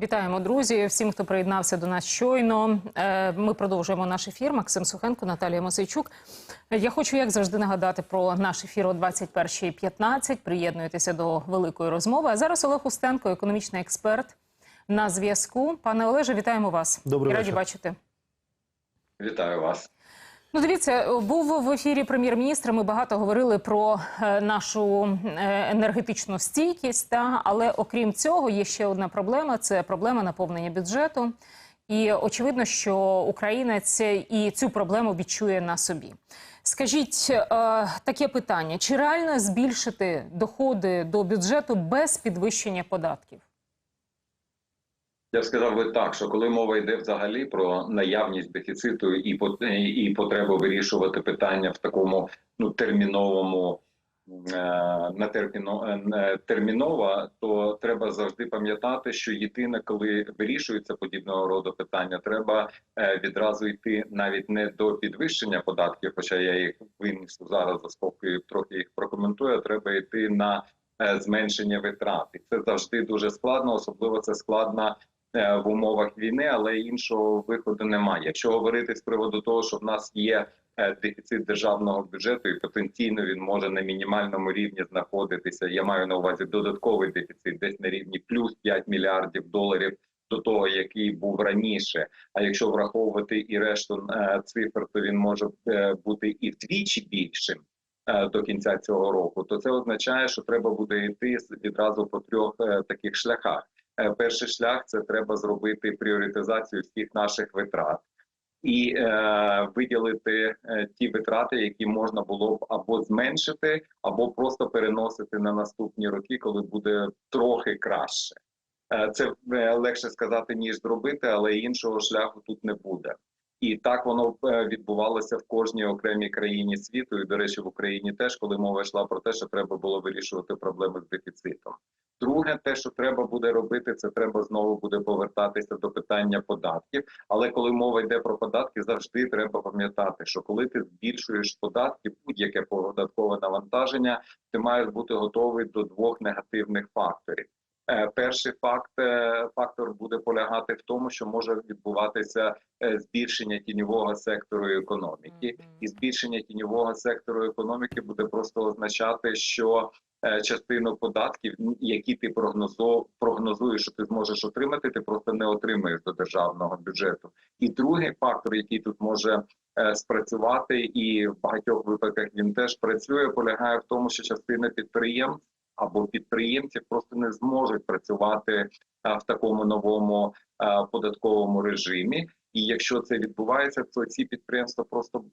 Вітаємо, друзі. Всім, хто приєднався до нас щойно. Е, Ми продовжуємо наш ефір. Максим Сухенко, Наталія Мосейчук. Е, Я хочу, як завжди, нагадати про наш ефір о 21.15. Приєднуйтеся до великої розмови. А зараз Олег Устенко, економічний експерт, на зв'язку. Пане Олеже, вітаємо вас. Добрий раді вечір. бачити. Вітаю вас. Ну, дивіться, був в ефірі прем'єр-міністра. Ми багато говорили про е, нашу е, енергетичну стійкість. Та але окрім цього, є ще одна проблема: це проблема наповнення бюджету. І очевидно, що українець і цю проблему відчує на собі. Скажіть е, таке питання: чи реально збільшити доходи до бюджету без підвищення податків? Я б сказав би так, що коли мова йде взагалі про наявність дефіциту і і потребу вирішувати питання в такому ну терміновому е, на терміно е, то треба завжди пам'ятати, що єдине, коли вирішується подібного роду питання, треба е, відразу йти навіть не до підвищення податків, хоча я їх виніс зараз за спокою, трохи їх прокоментую. Треба йти на зменшення витрат, і це завжди дуже складно, особливо це складно е, в умовах війни, але іншого виходу немає. Якщо говорити з приводу того, що в нас є е, дефіцит державного бюджету, і потенційно він може на мінімальному рівні знаходитися. Я маю на увазі додатковий дефіцит, десь на рівні плюс 5 мільярдів доларів. До того, який був раніше. А якщо враховувати і решту е, цифр, то він може е, бути і вдвічі більшим е, до кінця цього року. То це означає, що треба буде йти відразу по трьох е, таких шляхах. Е, Перший шлях це треба зробити пріоритизацію всіх наших витрат і е, виділити е, ті витрати, які можна було б або зменшити, або просто переносити на наступні роки, коли буде трохи краще. Е, це е, легше сказати ніж зробити, але іншого шляху тут не буде. І так воно е, відбувалося в кожній окремій країні світу. І, до речі, в Україні теж, коли мова йшла про те, що треба було вирішувати проблеми з дефіцитом. Друге, те, що треба буде робити, це треба знову буде повертатися до питання податків. Але коли мова йде про податки, завжди треба пам'ятати, що коли ти збільшуєш податки, будь-яке податкове навантаження, ти маєш бути готовий до двох негативних факторів. Е, Перший факт е, фактор буде полягати в тому, що може відбуватися е, збільшення тіньового сектору економіки, і збільшення тіньового сектору економіки буде просто означати, що частину податків, які ти прогнозуєш, що ти зможеш отримати, ти просто не отримаєш до державного бюджету. І другий фактор, який тут може спрацювати, і в багатьох випадках він теж працює, полягає в тому, що частина підприємств або підприємців просто не зможуть працювати в такому новому податковому режимі. І якщо це відбувається, то ці підприємства просто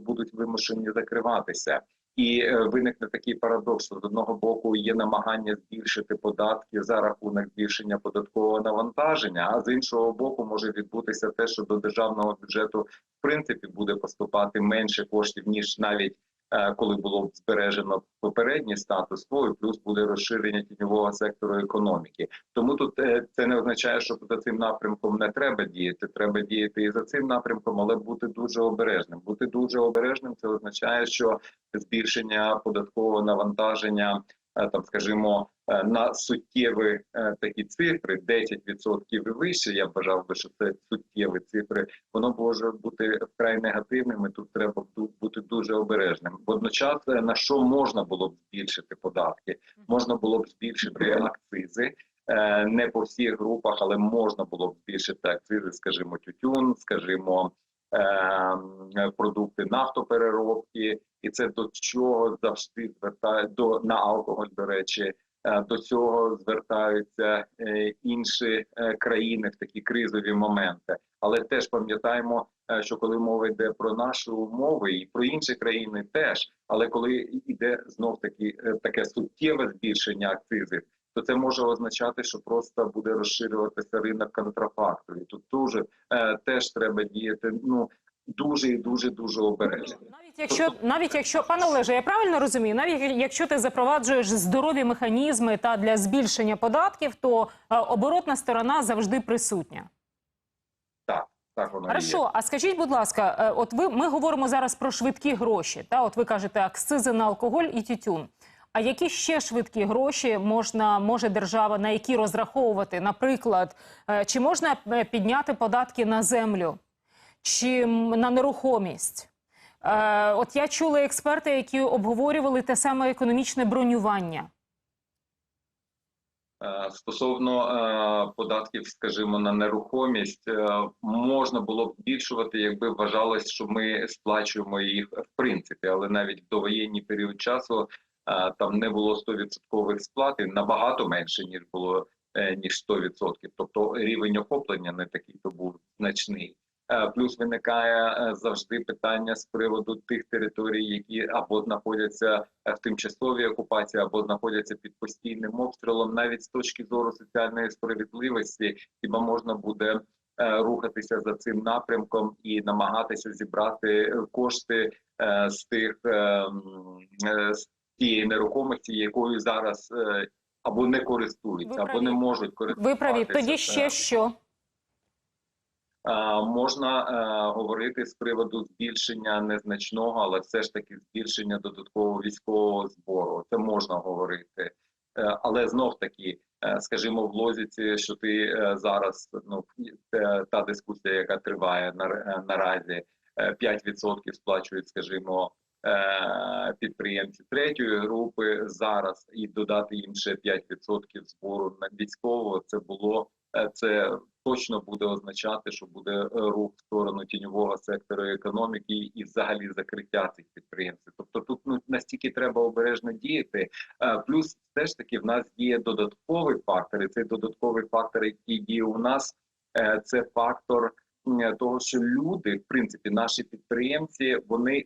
будуть вимушені закриватися. І е, виникне такий парадокс, що з одного боку є намагання збільшити податки за рахунок збільшення податкового навантаження, а з іншого боку може відбутися те, що до державного бюджету в принципі буде поступати менше коштів ніж навіть коли було збережено попередній статус кво, і плюс буде розширення тіньового сектору економіки. Тому тут е, це не означає, що за цим напрямком не треба діяти. Треба діяти і за цим напрямком, але бути дуже обережним. Бути дуже обережним це означає, що збільшення податкового навантаження, е, там скажімо, е, на суттєві е, такі цифри, 10% і вище. Я вважав би, що це суттєві цифри. Воно може бути вкрай негативним. і Тут треба бути дуже обережним. Водночас е, на що можна було б збільшити податки? Можна було б збільшити акцизи. Е, Не по всіх групах, але можна було б збільшити акцизи, скажімо, тютюн, скажімо, е, продукти нафтопереробки, і це до чого завжди звертає до на алкоголь. До речі, е, до цього звертаються е, інші е, країни в такі кризові моменти. Але теж пам'ятаємо, е, що коли мова йде про наші умови і про інші країни, теж але коли йде знов таки е, таке суттєве збільшення акцизів. То це може означати, що просто буде розширюватися ринок контрафакту, і тут дуже е, теж треба діяти. Ну дуже і дуже дуже обережно. Навіть якщо навіть якщо пане Олеже, я правильно розумію, навіть якщо ти запроваджуєш здорові механізми та для збільшення податків, то е, оборотна сторона завжди присутня. Так, так воно є. Хорошо, а скажіть, будь ласка, е, от ви ми говоримо зараз про швидкі гроші. Та от ви кажете акцизи на алкоголь і тютюн. А які ще швидкі гроші можна може держава на які розраховувати? Наприклад, е, чи можна підняти податки на землю, чи на нерухомість? Е, От я чула експерти, які обговорювали те саме економічне бронювання. Е, Стосовно е, податків, скажімо, на нерухомість, е, можна було б збільшувати, якби вважалось, що ми сплачуємо їх в принципі, але навіть в довоєнний період часу там не було 100% сплат, набагато менше ніж було ніж 100%. Тобто рівень охоплення не такий то був значний. Е, Плюс виникає е, завжди питання з приводу тих територій, які або знаходяться е, в тимчасовій окупації, або знаходяться під постійним обстрілом. Навіть з точки зору соціальної справедливості, хіба можна буде рухатися за цим напрямком і намагатися зібрати кошти з тих з тієї нерухомості, якою зараз або не користуються, або не можуть користуватися. Ви праві. Тоді ще що? Е, Можна е, говорити з приводу збільшення незначного, але все ж таки збільшення додаткового військового збору. Це можна говорити, Е, але знов таки, скажімо, в лозіці, що ти зараз ну та дискусія, яка триває на наразі, е, 5% сплачують, скажімо. Підприємці третьої групи зараз і додати їм ще 5% збору на військового. Це було це точно буде означати, що буде е, рух в сторону тіньового сектору економіки і взагалі закриття цих підприємств. Тобто тут ну настільки треба обережно діяти. Е, Плюс все ж таки в нас є додатковий фактор, і цей додатковий фактор, який діє у нас, е, це фактор того, що люди, в принципі, наші підприємці, вони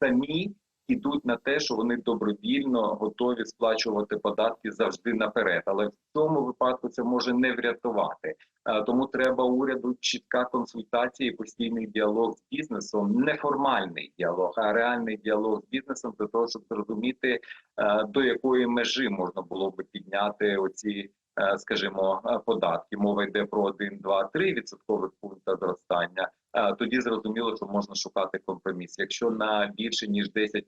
самі ідуть на те, що вони добровільно готові сплачувати податки завжди наперед. Але в цьому випадку це може не врятувати. Е, Тому треба уряду чітка консультація і постійний діалог з бізнесом, неформальний діалог, а реальний діалог з бізнесом для того, щоб зрозуміти е, до якої межі можна було би підняти оці, е, скажімо, податки. Мова йде про 1, 2, 3 відсоткових пункта зростання. Тоді зрозуміло, що можна шукати компроміс. Якщо на більше ніж 10%,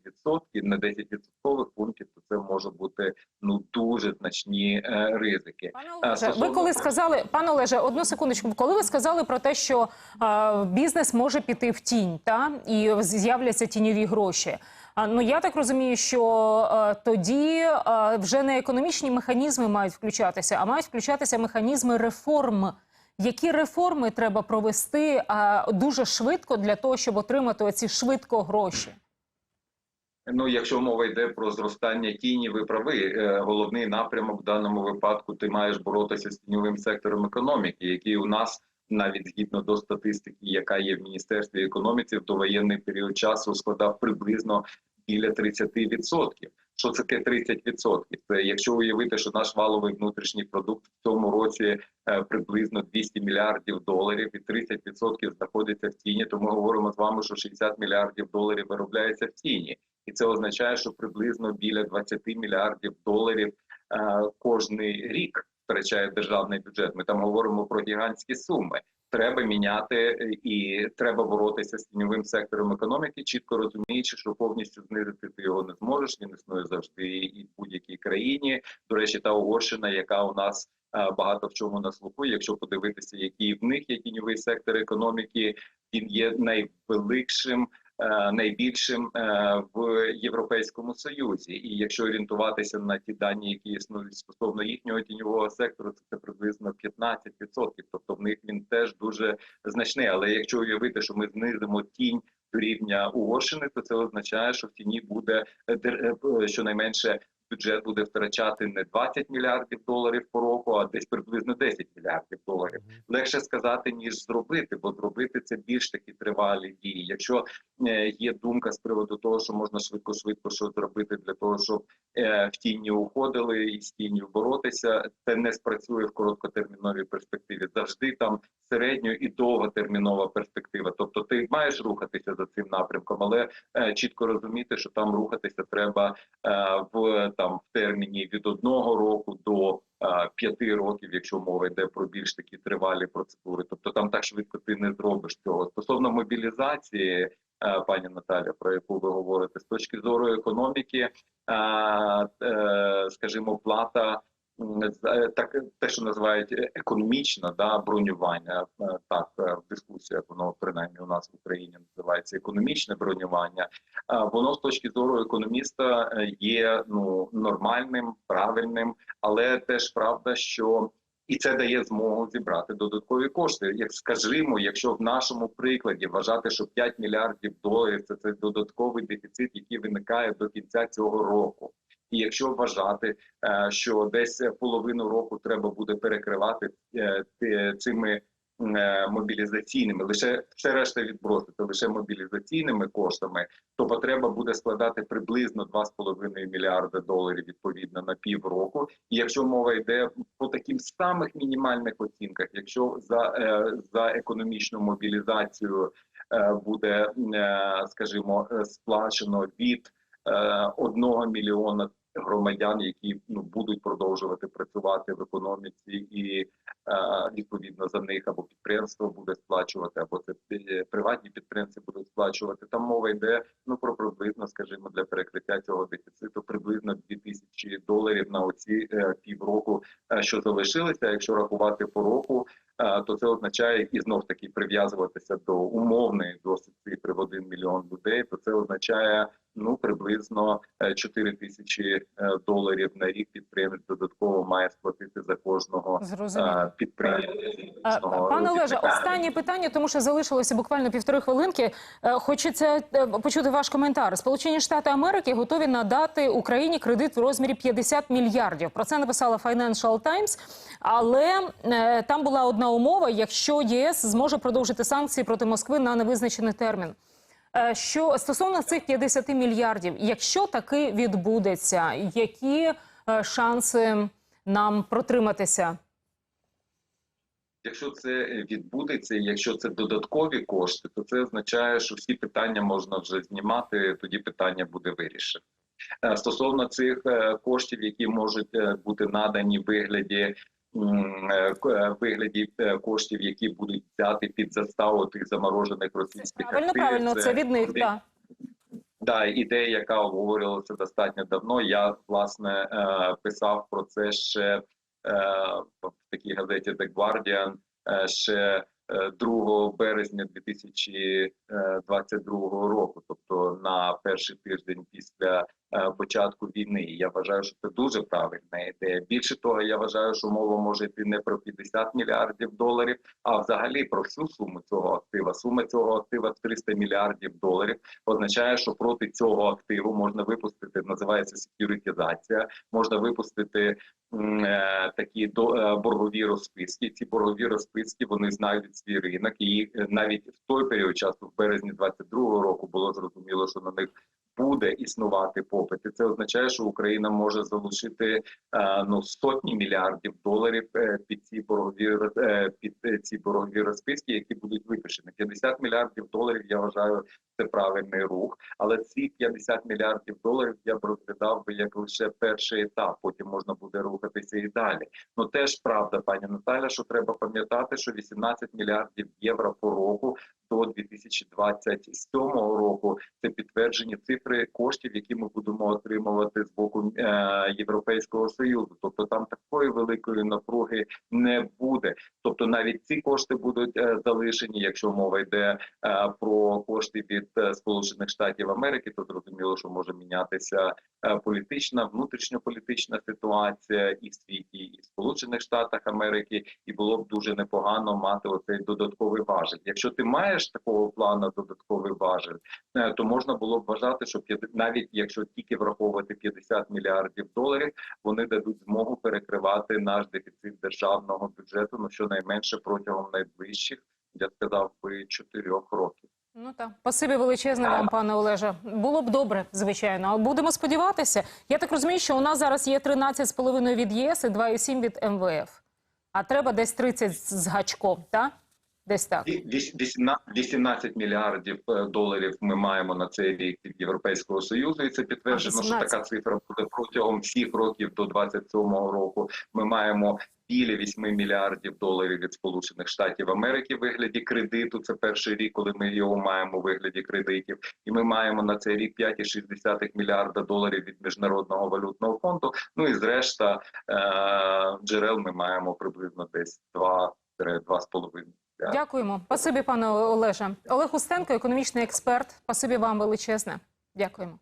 на 10 відсоткових пунктів, то це може бути ну дуже значні е, ризики. Пане Олеже, ви коли сказали, пане Олеже, одну секундочку, коли ви сказали про те, що е, бізнес може піти в тінь, та і з'являться тіньові гроші. А, ну я так розумію, що е, тоді е, вже не економічні механізми мають включатися, а мають включатися механізми реформ. Які реформи треба провести а, дуже швидко для того, щоб отримати оці швидко гроші? Ну, якщо мова йде про зростання тіні, ви праві. Е, Головний напрямок в даному випадку ти маєш боротися з тіньовим сектором економіки, який у нас навіть згідно до статистики, яка є в міністерстві економіці, в довоєнний період часу складав приблизно біля 30%. Що це таке 30%? Це якщо уявити, що наш валовий внутрішній продукт в цьому році е, приблизно 200 мільярдів доларів, і 30% знаходиться в тіні, то ми говоримо з вами, що 60 мільярдів доларів виробляється в тіні, і це означає, що приблизно біля 20 мільярдів доларів е, кожний рік втрачає державний бюджет. Ми там говоримо про гігантські суми. Треба міняти е, і треба боротися з тіньовим сектором економіки, чітко розуміючи, що повністю знизити ти його не зможеш. Він існує завжди і в будь-якій країні. До речі, та Угорщина, яка у нас е, багато в чому на слуху. Якщо подивитися, який в них є тіньовий сектор економіки, він є найвеликшим. Е, Найбільшим е, в Європейському Союзі, і якщо орієнтуватися на ті дані, які існують стосовно їхнього тіньового сектору, то це приблизно 15%. Тобто в них він теж дуже значний. Але якщо уявити, що ми знизимо тінь до рівня Угорщини, то це означає, що в тіні буде е, щонайменше бюджет буде втрачати не 20 мільярдів доларів по року, а десь приблизно 10 мільярдів доларів. Легше сказати ніж зробити, бо зробити це більш такі тривалі дії. Якщо е, є думка з приводу того, що можна швидко швидко що зробити для того, щоб е, в тіні уходили і з тінню боротися, це не спрацює в короткотерміновій перспективі. Завжди там середньо і довготермінова перспектива. Тобто ти маєш рухатися за цим напрямком, але е, чітко розуміти, що там рухатися треба е, в там в терміні від одного року до е, п'яти років, якщо мова йде про більш такі тривалі процедури. Тобто там так швидко ти не зробиш цього. Стосовно мобілізації, е, пані Наталя, про яку ви говорите, з точки зору економіки, е, скажімо, плата. Так, те, що називають економічне да, бронювання, е, так е, в дискусіях воно принаймні у нас в Україні називається економічне бронювання. Е, Воно з точки зору економіста є ну нормальним, правильним, але теж правда, що і це дає змогу зібрати додаткові кошти. Як скажімо, якщо в нашому прикладі вважати, що 5 мільярдів доларів це, це додатковий дефіцит, який виникає до кінця цього року. І якщо вважати, е, що десь половину року треба буде перекривати е, цими е, мобілізаційними, лише все решта відбросити лише мобілізаційними коштами, то потреба буде складати приблизно 2,5 мільярда доларів відповідно на півроку. І якщо мова йде по таким самих мінімальних оцінках, якщо за, за економічну мобілізацію буде, скажімо, сплачено від е, одного мільйона громадян, які ну будуть продовжувати працювати в економіці, і е, відповідно за них або підприємство буде сплачувати, або це е, приватні підприємці будуть сплачувати. Там мова йде ну про приблизно, скажімо, для перекриття цього дефіциту приблизно 2000 доларів на оці е, півроку, що залишилися. Якщо рахувати по року, то це означає і знов таки прив'язуватися до умовної досить цифри в 1 мільйон людей. То це означає ну приблизно е, 4 тисячі е, доларів на рік підприємець додатково має сплатити за кожного Зрозуміло. е, підприємця. Е, Пане Олеже, останнє питання, тому що залишилося буквально півтори хвилинки. Е, Хочеться е, почути ваш коментар. Сполучені Штати Америки готові надати Україні кредит в розмірі 50 мільярдів. Про це написала Financial Times. Але е, там була одна умова: якщо ЄС зможе продовжити санкції проти Москви на невизначений термін. Е, Що стосовно цих 50 мільярдів, якщо таки відбудеться, які е, шанси нам протриматися? Якщо це відбудеться, якщо це додаткові кошти, то це означає, що всі питання можна вже знімати. Тоді питання буде вирішено. Е, Стосовно цих коштів, які можуть бути надані в вигляді вигляді е, коштів, які будуть взяти під заставу тих заморожених російських Правильно, активів, правильно, це від них. Так. Да, ідея, яка обговорювалася достатньо давно. Я власне е, писав про це ще е, в такій газеті The Guardian е, ще е, 2 березня 2022 року, тобто на перший тиждень після е, початку війни. І Я вважаю, що це дуже правильна ідея. Більше того, я вважаю, що мова може йти не про 50 мільярдів доларів, а взагалі про всю суму цього актива. Сума цього актива в 300 мільярдів доларів означає, що проти цього активу можна випустити, називається секюритизація, можна випустити е, такі е, боргові розписки. Ці боргові розписки вони знайдуть свій ринок, і е, навіть в той період часу, в березні 22-го року, було зрозуміло, що на них буде існувати попит. І це означає, що Україна може залишити е, ну сотні мільярдів доларів е, під ці боргові е, під ці боргові розписки, які будуть випущені. 50 мільярдів доларів. Я вважаю, це правильний рух. Але ці 50 мільярдів доларів я б розглядав би як лише перший етап. Потім можна буде рухатися і далі. Ну теж правда, пані Наталя, що треба пам'ятати, що 18 мільярдів євро по року до 2027 року це підтверджені цифри коштів, які ми будемо отримувати з боку е, Європейського союзу. Тобто там такої великої напруги не буде. Тобто навіть ці кошти будуть е, залишені, якщо мова йде е, про кошти від Сполучених Штатів Америки, то зрозуміло, що може мінятися політична, внутрішньополітична ситуація і в світі, і в Сполучених Штатах Америки, і було б дуже непогано мати оцей додатковий важель. Якщо ти маєш такого плану додатковий важель, то можна було б вважати, що навіть якщо тільки враховувати 50 мільярдів доларів, вони дадуть змогу перекривати наш дефіцит державного бюджету, ну щонайменше протягом найближчих, я сказав би, чотирьох років. Ну так, спасибі величезне вам, пане Олеже. Було б добре, звичайно. Будемо сподіватися. Я так розумію, що у нас зараз є 13,5 від ЄС і 2,7 від МВФ. А треба десь 30 з гачком, так? Десь так. Ві- віс- вісімна- 18 мільярдів е, доларів ми маємо на цей рік від Європейського Союзу, і це підтверджено, що така цифра буде протягом всіх років до 27-го року. Ми маємо біля 8 мільярдів доларів від Сполучених Штатів Америки в вигляді кредиту. Це перший рік, коли ми його маємо у вигляді кредитів, і ми маємо на цей рік 5,6 мільярда доларів від міжнародного валютного фонду. Ну і зрешта е- джерел ми маємо приблизно десь 2-2,5 Дякуємо. Спасибі, пане Олеже. Олег Устенко, економічний експерт. Спасибі вам величезне. Дякуємо.